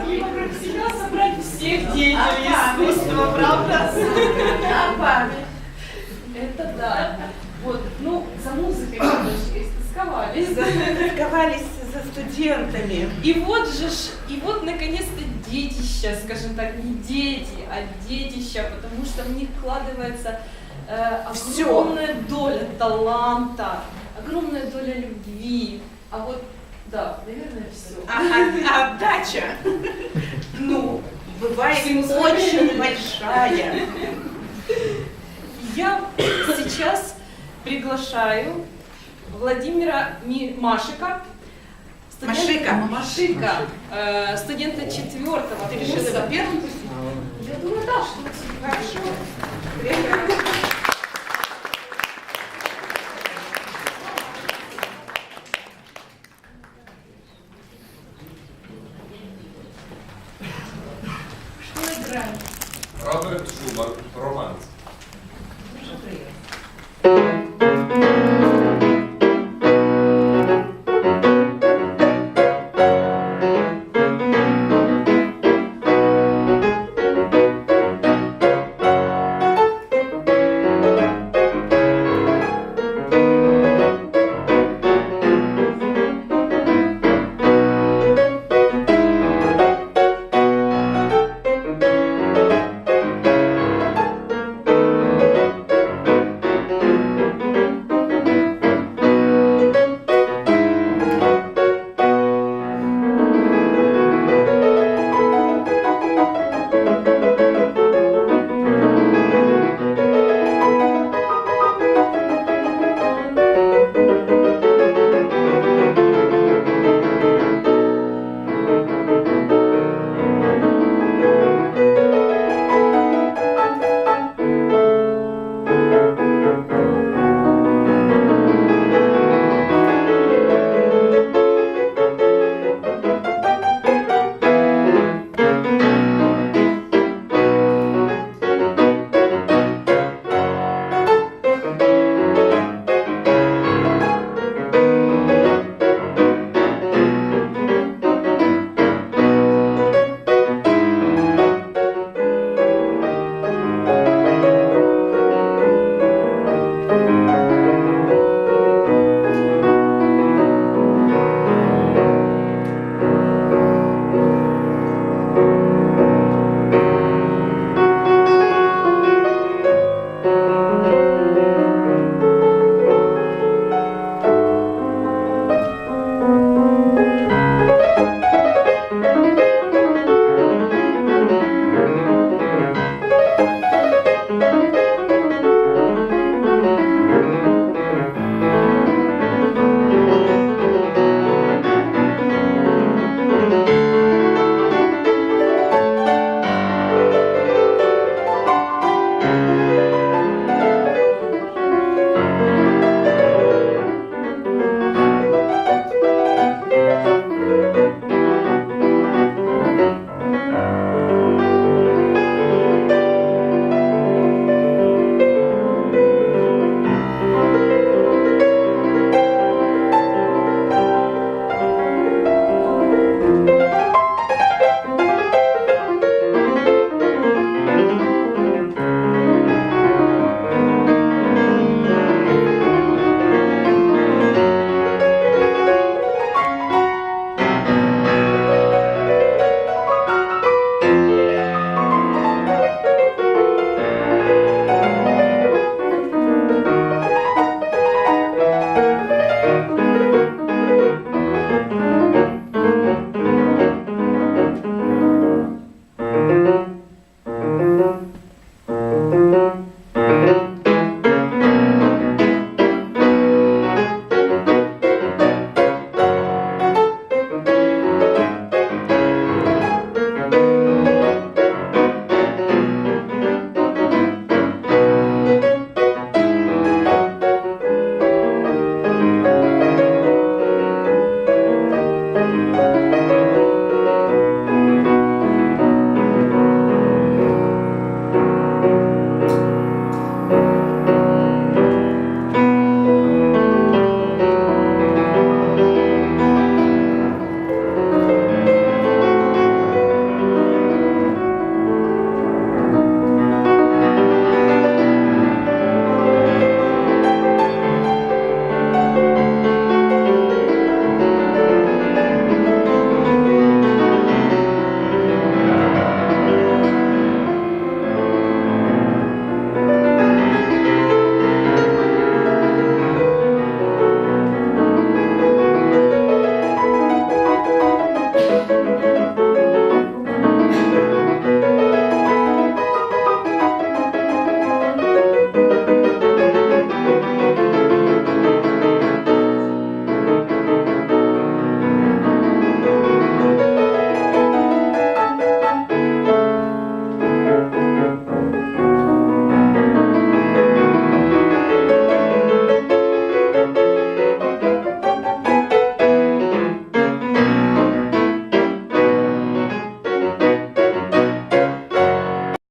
могли вокруг себя собрать всех деятелей искусства, правда? Это да. Вот, ну, за музыкой немножечко истосковались. Разговаривались со студентами. И вот же ж, и вот наконец-то детища, скажем так, не дети, а детища, потому что в них вкладывается э, огромная доля таланта, огромная доля любви. А вот, да, наверное, все. А, а- а отдача, ну, бывает Всему очень большая. Я сейчас приглашаю Владимира Ми- Машика. Машика. Машика, э, студента четвертого Ты решила первым пустить? Я думаю, да, что Хорошо. Прекрасно. Играем? Роберт Шубарт, романс.